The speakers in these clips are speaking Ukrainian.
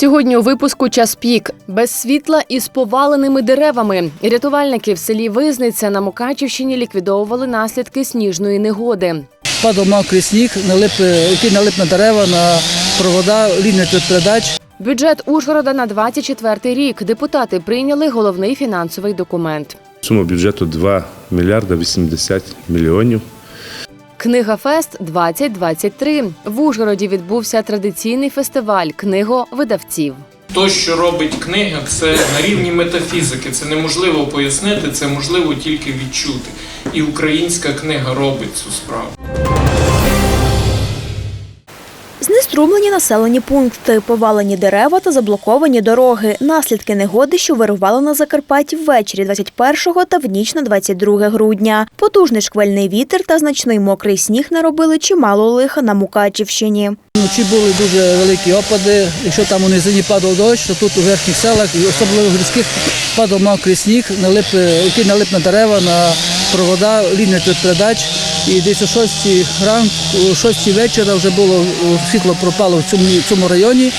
Сьогодні у випуску час пік без світла і з поваленими деревами. Рятувальники в селі Визниця на Мукачівщині ліквідовували наслідки сніжної негоди. Падав мокрий сніг, налип, який налип на дерева, на провода, лінії передач. Бюджет Ужгорода на 24 рік депутати прийняли головний фінансовий документ. Сума бюджету 2 мільярда 80 мільйонів. Книга Фест 2023 В Ужгороді відбувся традиційний фестиваль книговидавців. То, що робить книга, це на рівні метафізики. Це неможливо пояснити, це можливо тільки відчути. І українська книга робить цю справу. Знеструмлені населені пункти, повалені дерева та заблоковані дороги. Наслідки негоди, що вирували на Закарпатті ввечері 21 та в ніч на 22 грудня. Потужний шквальний вітер та значний мокрий сніг наробили чимало лиха на Мукачівщині. Вночі були дуже великі опади. Якщо там у низині падав дощ, то тут у верхніх селах, і особливо в гірських, падав мокрий сніг, налип, який налип на дерева, на провода, лінії передач. І десь о 6 ранку, о 6 вечора вже було світло пропало в цьому, цьому районі.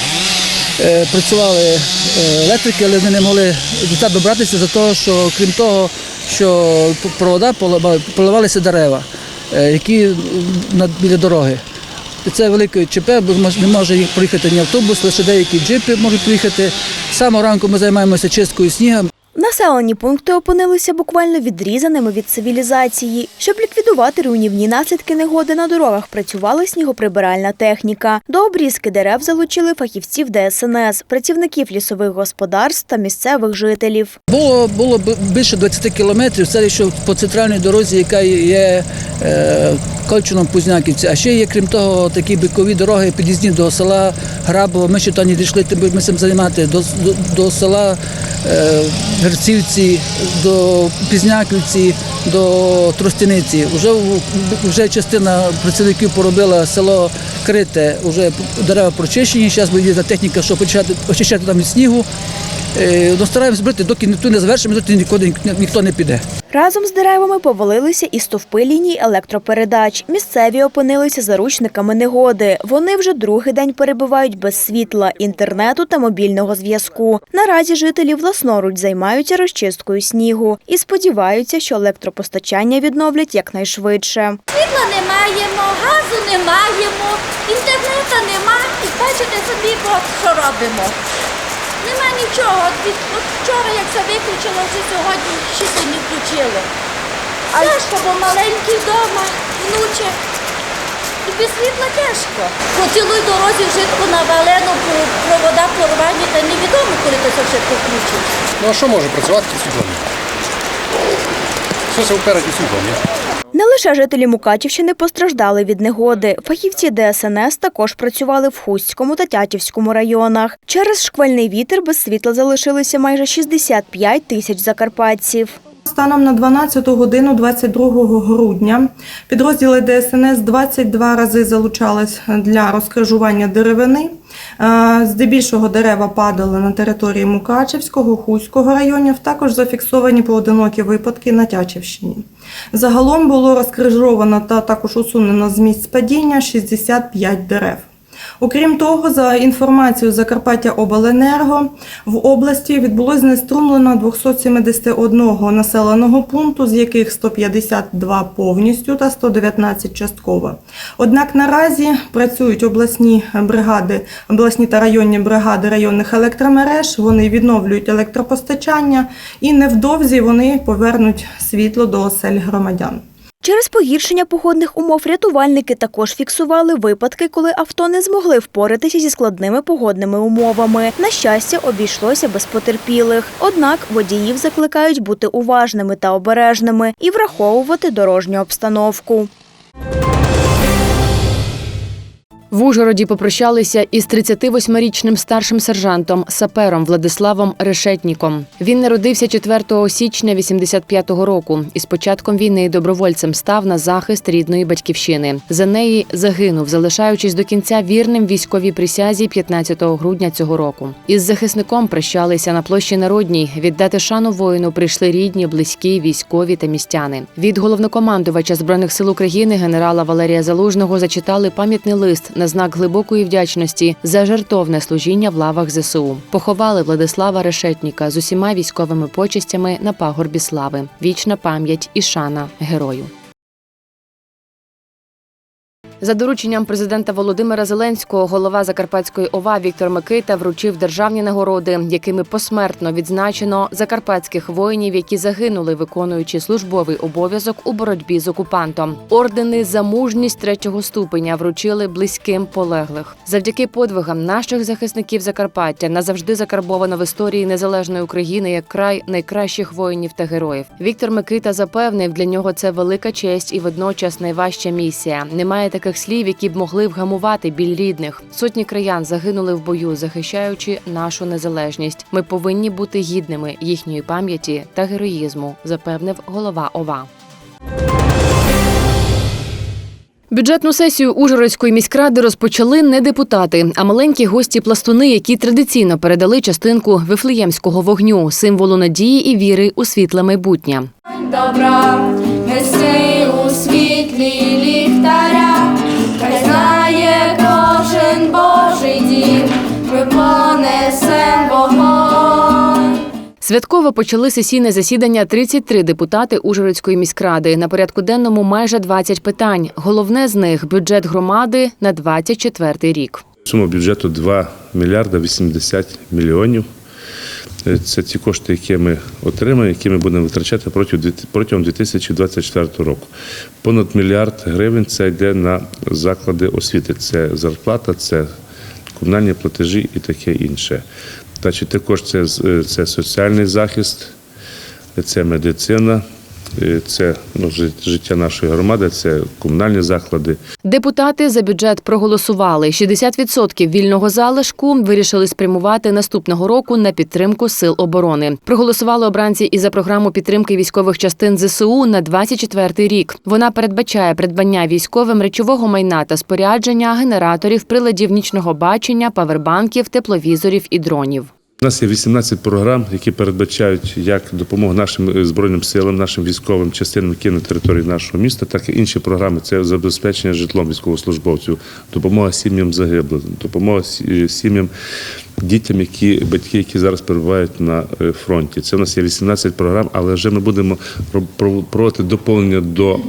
Е, Працювали е, електрики, але вони не могли до себе добратися за того, що крім того, що провода поливалися дерева, е, які біля дороги. Це велике ЧП, бо не може їх проїхати ні автобус, лише деякі джипи можуть проїхати. Самого ранку ми займаємося чисткою снігу. Населені пункти опинилися буквально відрізаними від цивілізації. Щоб ліквідувати руйнівні наслідки негоди на дорогах, працювала снігоприбиральна техніка. До обрізки дерев залучили фахівців ДСНС, працівників лісових господарств та місцевих жителів. Було, було більше 20 кілометрів, це що по центральній дорозі, яка є е, Кольчином Пузняківці. А ще є, крім того, такі бикові дороги, під'їзні до села Грабово. Ми ще то не дійшли, тим будемо цим займати, до, до, до села е, Герцівці, до Пізняківці, до Тростяниці. Вже, вже частина працівників поробила село Крите, вже дерева прочищені, зараз буде техніка, щоб очищати там від снігу. Е, Ну, стараємось збити, доки ніхто не завершимо, доки нікуди ніхто не піде. Разом з деревами повалилися і стовпи ліній електропередач. Місцеві опинилися заручниками негоди. Вони вже другий день перебувають без світла, інтернету та мобільного зв'язку. Наразі жителі власноруч займаються розчисткою снігу і сподіваються, що електропостачання відновлять якнайшвидше. Світла не маємо, газу не маємо, інтернету нема. І бачите собі, що робимо. Нема нічого. От, від- от вчора, як це виключило, вже сьогодні ще не включило. Тяжко, бо маленький вдома, внучек. І без світла тяжко. По цілій дорозі вжитку навалено, провода порвані, та невідомо, коли це все включить. Ну а що може працювати світлом? Що це вперед і світлом? ні? Не лише жителі Мукачівщини постраждали від негоди. Фахівці ДСНС також працювали в Хустському та Тятівському районах. Через шквальний вітер без світла залишилися майже 65 тисяч закарпатців. Станом на 12 годину 22 грудня підрозділи ДСНС 22 рази залучались для розкрижування деревини. Е, Здебільшого дерева падали на території Мукачевського, Хуського районів. Також зафіксовані поодинокі випадки на Тячівщині. Загалом було розкрижовано та також усунено з місць падіння 65 дерев. Окрім того, за інформацією Закарпаття Обленерго, в області відбулось знеструмлено 271 населеного пункту, з яких 152 повністю та 119 частково. Однак наразі працюють обласні бригади, обласні та районні бригади районних електромереж. Вони відновлюють електропостачання і невдовзі вони повернуть світло до осель громадян. Через погіршення погодних умов рятувальники також фіксували випадки, коли авто не змогли впоратися зі складними погодними умовами. На щастя, обійшлося без потерпілих. Однак водіїв закликають бути уважними та обережними і враховувати дорожню обстановку. В Ужгороді попрощалися із 38-річним старшим сержантом сапером Владиславом Решетніком. Він народився 4 січня 85-го року і з початком війни добровольцем став на захист рідної батьківщини. За неї загинув, залишаючись до кінця вірним військовій присязі 15 грудня цього року. Із захисником прощалися на площі Народній. Віддати шану воїну прийшли рідні, близькі, військові та містяни. Від головнокомандувача збройних сил України генерала Валерія Залужного зачитали пам'ятний лист на знак глибокої вдячності за жертовне служіння в лавах ЗСУ. Поховали Владислава Решетніка з усіма військовими почестями на пагорбі слави. Вічна пам'ять і шана герою. За дорученням президента Володимира Зеленського голова Закарпатської ОВА Віктор Микита вручив державні нагороди, якими посмертно відзначено закарпатських воїнів, які загинули, виконуючи службовий обов'язок у боротьбі з окупантом. Ордени за мужність третього ступеня вручили близьким полеглих. Завдяки подвигам наших захисників Закарпаття назавжди закарбовано в історії незалежної України як край найкращих воїнів та героїв. Віктор Микита запевнив, для нього це велика честь і водночас найважча місія. Немає таких слів, які б могли вгамувати біль рідних. Сотні краян загинули в бою, захищаючи нашу незалежність. Ми повинні бути гідними їхньої пам'яті та героїзму, запевнив голова ОВА. Бюджетну сесію Ужгородської міськради розпочали не депутати, а маленькі гості пластуни, які традиційно передали частинку вифлеємського вогню, символу надії і віри у світле майбутнє. добра, світлі ліхтаря, хай знає кожен Божий дім, ми понесем вогонь. Святково почали сесійне засідання 33 депутати Ужгородської міськради. На порядку денному майже 20 питань. Головне з них бюджет громади на 24 рік. Сума бюджету 2 мільярда 80 мільйонів. Е, Це ті кошти, які ми отримаємо, які ми будемо витрачати протягом 2024 року. Понад мільярд гривень це йде на заклади освіти. Це зарплата, це комунальні платежі і таке інше. Також це, е, це соціальний захист, це медицина, це ну, жи- життя нашої громади, це комунальні заклади. Депутати за бюджет проголосували. 60% вільного залишку вирішили спрямувати наступного року на підтримку сил оборони. Проголосували обранці і за програму підтримки військових частин ЗСУ на 24 рік. Вона передбачає придбання військовим речового майна та спорядження, генераторів, приладів нічного бачення, павербанків, тепловізорів і дронів. У нас є 18 програм, які передбачають як допомогу нашим е, збройним силам, нашим військовим частинам, які на території нашого міста, так і інші програми. Це забезпечення житлом військовослужбовців, допомога сім'ям загиблих, допомога сім'ям дітям, які батьки, які зараз перебувають на е, фронті. Це у нас є 18 програм, але вже ми будемо проводити доповнення до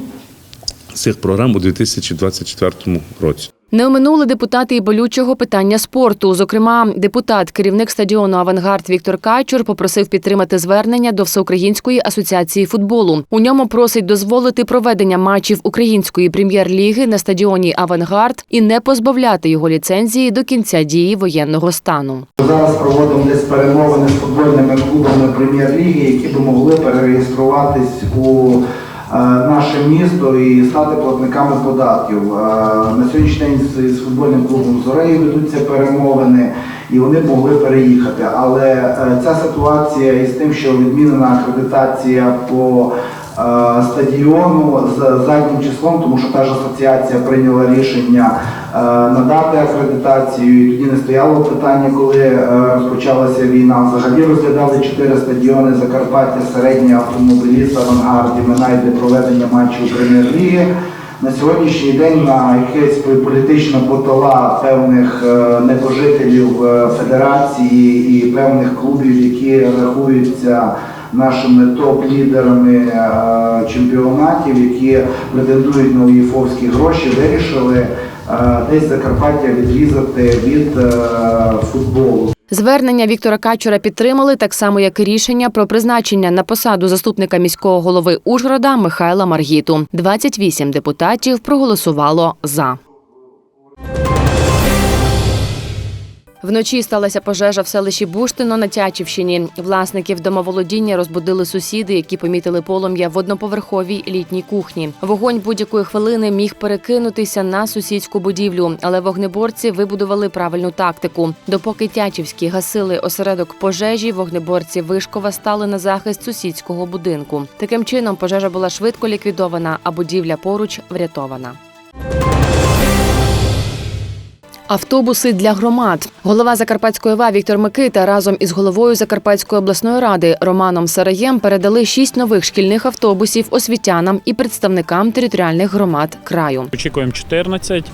цих програм у 2024 році. Не оминули депутати і болючого питання спорту. Зокрема, депутат, керівник стадіону Авангард Віктор Качур попросив підтримати звернення до Всеукраїнської асоціації футболу. У ньому просить дозволити проведення матчів української прем'єр-ліги на стадіоні Авангард і не позбавляти його ліцензії до кінця дії воєнного стану. Зараз проводимо десь перемовини з футбольними клубами прем'єр-ліги, які би могли перереєструватись у наше місто і стати платниками податків. Е, На сьогоднішній день з, футбольним клубом Зорею ведуться перемовини, і вони могли переїхати. Але е, ця ситуація із тим, що відмінена акредитація по е, стадіону з заднім числом, тому що та ж асоціація прийняла рішення е, надати акредитацію, і тоді не стояло питання, коли е, розпочалася війна. Взагалі розглядали чотири стадіони Закарпаття, середній автомобіліст, авангард, Імена для проведення матчів прем'єр-ліги. На сьогоднішній день на якесь політична потола певних е, небожителів е, федерації і певних клубів, які рахуються нашими топ-лідерами е, чемпіонатів, які претендують на УЄФОвські гроші, вирішили е, десь Закарпаття відрізати від е, футболу. Звернення Віктора Качура підтримали так само, як і рішення про призначення на посаду заступника міського голови Ужгорода Михайла Маргіту. 28 депутатів проголосувало за. Вночі сталася пожежа в селищі Буштино на Тячівщині. Власників домоволодіння розбудили сусіди, які помітили полум'я в одноповерховій літній кухні. Вогонь будь-якої хвилини міг перекинутися на сусідську будівлю, але вогнеборці вибудували правильну тактику. Допоки Тячівські гасили осередок пожежі, вогнеборці Вишкова стали на захист сусідського будинку. Таким чином пожежа була швидко ліквідована, а будівля поруч врятована. Автобуси для громад. Голова Закарпатської ОВА Віктор Микита разом із головою Закарпатської обласної ради Романом Сараєм передали шість нових шкільних автобусів освітянам і представникам територіальних громад краю. Очікуємо 14.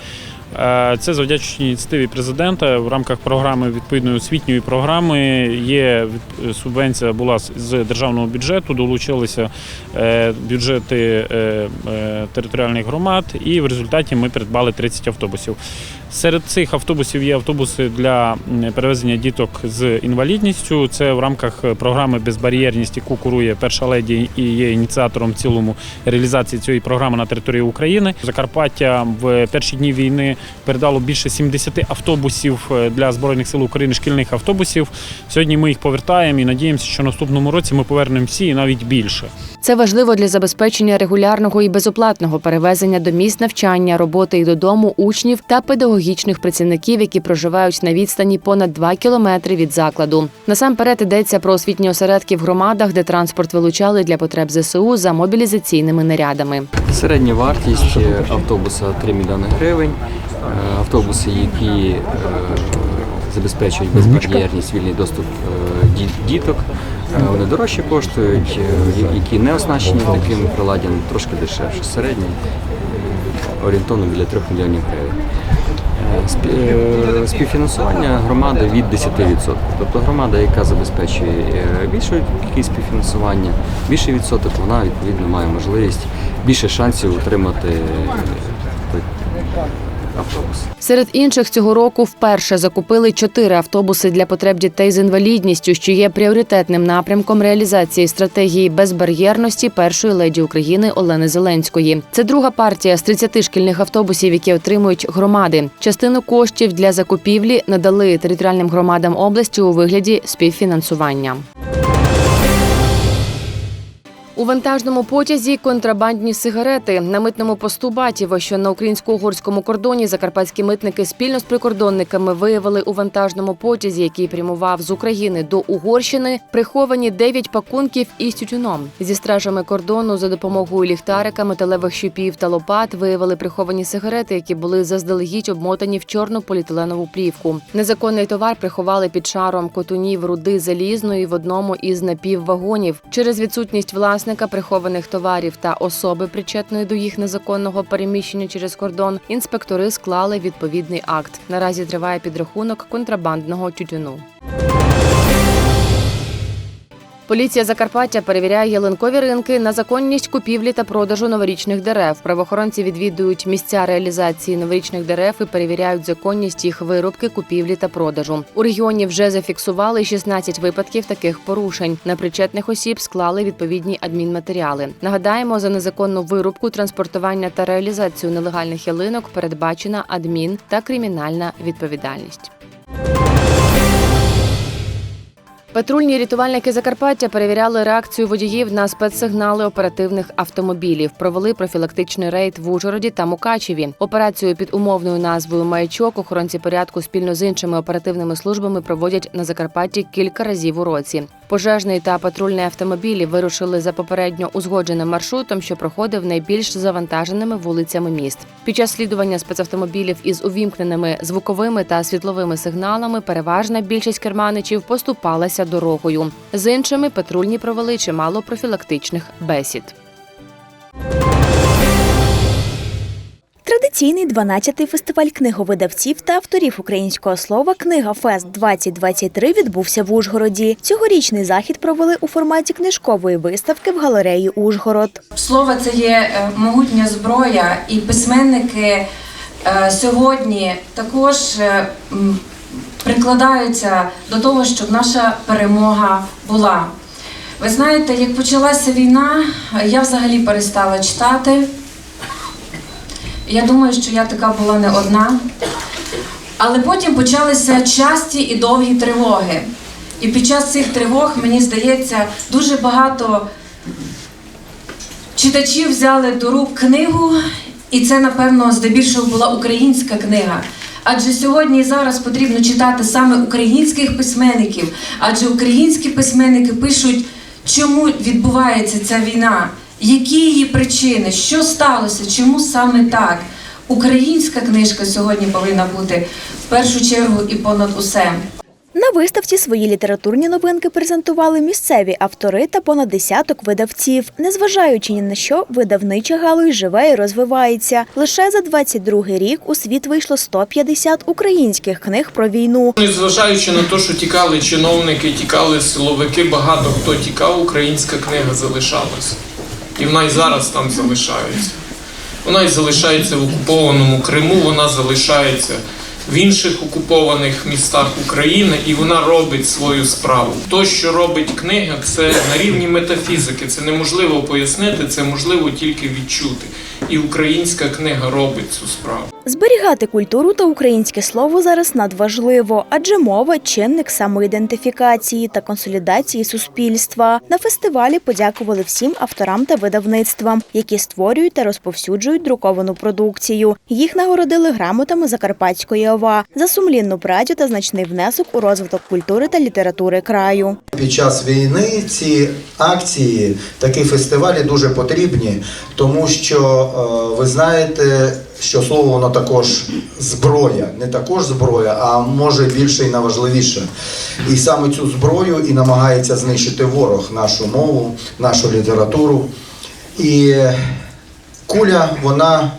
Е, Це завдячуючи ініціативі президента в рамках програми відповідної освітньої програми. Є від- субвенція була з- державного бюджету, долучилися е, бюджети е, е, територіальних громад, і в результаті ми придбали 30 автобусів. Серед цих автобусів є автобуси для перевезення діток з інвалідністю. Це в рамках програми Безбар'єрність, яку курує перша леді і є ініціатором в цілому реалізації цієї програми на території України. Закарпаття в перші дні війни передало більше 70 автобусів е, для збройних сил України, шкільних автобусів. Сьогодні ми їх повертаємо і надіємося, що наступному році ми повернемо всі і навіть більше. Це важливо для забезпечення регулярного і безоплатного перевезення до місць навчання, роботи і додому учнів та педагогічних працівників, які проживають на відстані понад 2 кілометри від закладу. Насамперед йдеться про освітні осередки в громадах, де транспорт вилучали для потреб ЗСУ за мобілізаційними нарядами. Середня вартість е, автобуса 3 мільйони гривень. Е, Автобуси, які е, забезпечують безбар'єрність, вільний доступ е, діток. Е, Вони дорожче коштують, е, які не оснащені таким приладдям, трошки дешевше. Середній е, орієнтовно біля 3 мільйонів гривень. Спі- Співфінансування громади від 10%. Тобто громада, яка забезпечує більшу кількість співфінансування, більший відсоток, вона відповідно має можливість більше шансів отримати автобус. Серед інших цього року вперше закупили чотири автобуси для потреб дітей з інвалідністю, що є пріоритетним напрямком реалізації стратегії безбар'єрності першої леді України Олени Зеленської. Це друга партія з 30 шкільних автобусів, які отримують громади. Частину коштів для закупівлі надали територіальним громадам області у вигляді співфінансування. У вантажному потязі контрабандні сигарети на митному посту Батіво, що на українсько-угорському кордоні закарпатські митники спільно з прикордонниками виявили у вантажному потязі, який прямував з України до Угорщини, приховані 9 пакунків із тютюном. Зі стражами кордону за допомогою ліхтарика, металевих щупів та лопат виявили приховані сигарети, які були заздалегідь обмотані в чорну поліетиленову плівку. Незаконний товар приховали під шаром котунів руди залізної в одному із напіввагонів. Через відсутність власника прихованих товарів та особи, причетної до їх незаконного переміщення через кордон, інспектори склали відповідний акт. Наразі триває підрахунок контрабандного тютюну. Поліція Закарпаття перевіряє ялинкові ринки на законність купівлі та продажу новорічних дерев. Правоохоронці відвідують місця реалізації новорічних дерев і перевіряють законність їх вирубки, купівлі та продажу. У регіоні вже зафіксували 16 випадків таких порушень. На причетних осіб склали відповідні адмінматеріали. Нагадаємо, за незаконну вирубку, транспортування та реалізацію нелегальних ялинок передбачена адмін та кримінальна відповідальність. Патрульні рятувальники Закарпаття перевіряли реакцію водіїв на спецсигнали оперативних автомобілів. Провели профілактичний рейд в Ужгороді та Мукачеві. Операцію під умовною назвою Маячок охоронці порядку спільно з іншими оперативними службами проводять на Закарпатті кілька разів у році. Пожежний та патрульний автомобілі вирушили за попередньо узгодженим маршрутом, що проходив найбільш завантаженими вулицями міст. Під час слідування спецавтомобілів із увімкненими звуковими та світловими сигналами переважна більшість керманичів поступалася дорогою. З іншими патрульні провели чимало профілактичних бесід. Традиційний 12-й фестиваль книговидавців та авторів українського слова Книга Фест 2023 відбувся в Ужгороді. Цьогорічний захід провели у форматі книжкової виставки в галереї Ужгород. Слово це є е, могутня зброя, і письменники е, сьогодні також е, прикладаються до того, щоб наша перемога була. Ви знаєте, як почалася війна, я взагалі перестала читати. Я думаю, що я така була не одна. Але потім почалися часті і довгі тривоги. І під час цих тривог, мені здається, дуже багато читачі взяли до рук книгу, і це, напевно, здебільшого була українська книга. Адже сьогодні і зараз потрібно читати саме українських письменників, адже українські письменники пишуть, чому відбувається ця війна, які її причини, що сталося, чому саме так. Українська книжка сьогодні повинна бути в першу чергу і понад усе. На виставці свої літературні новинки презентували місцеві автори та понад десяток видавців. Незважаючи ні на що, видавнича галузь живе і розвивається. Лише за 22 рік у світ вийшло 150 українських книг про війну. Незважаючи на те, що тікали чиновники, тікали силовики, багато хто тікав, українська книга залишалася. І вона і зараз там залишається. Вона і залишається в окупованому Криму, вона залишається в інших окупованих містах України, і вона робить свою справу. То, що робить книга, це на рівні метафізики. Це неможливо пояснити, це можливо тільки відчути. І українська книга робить цю справу. Зберігати культуру та українське слово зараз надважливо, адже мова чинник самоідентифікації та консолідації суспільства. На фестивалі подякували всім авторам та видавництвам, які створюють та розповсюджують друковану продукцію. Їх нагородили грамотами Закарпатської ОВА за сумлінну працю та значний внесок у розвиток культури та літератури краю. Під час війни ці акції, такі фестивалі дуже потрібні, тому що е, ви знаєте, що слово воно також зброя, не також зброя, а може більше і наважливіше. І саме цю зброю і намагається знищити ворог нашу мову, нашу літературу. І куля вона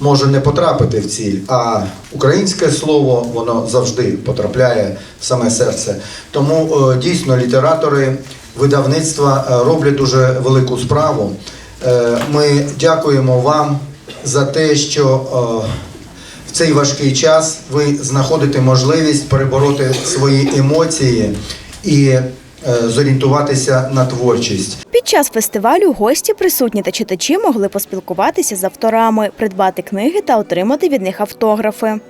може не потрапити в ціль, а українське слово воно завжди потрапляє в саме серце. Тому е, дійсно літератори видавництва е, роблять дуже велику справу. Е, Ми дякуємо вам за те, що е, в цей важкий час ви знаходите можливість перебороти свої емоції і е, зорієнтуватися на творчість. Під час фестивалю гості, присутні та читачі могли поспілкуватися з авторами, придбати книги та отримати від них автографи.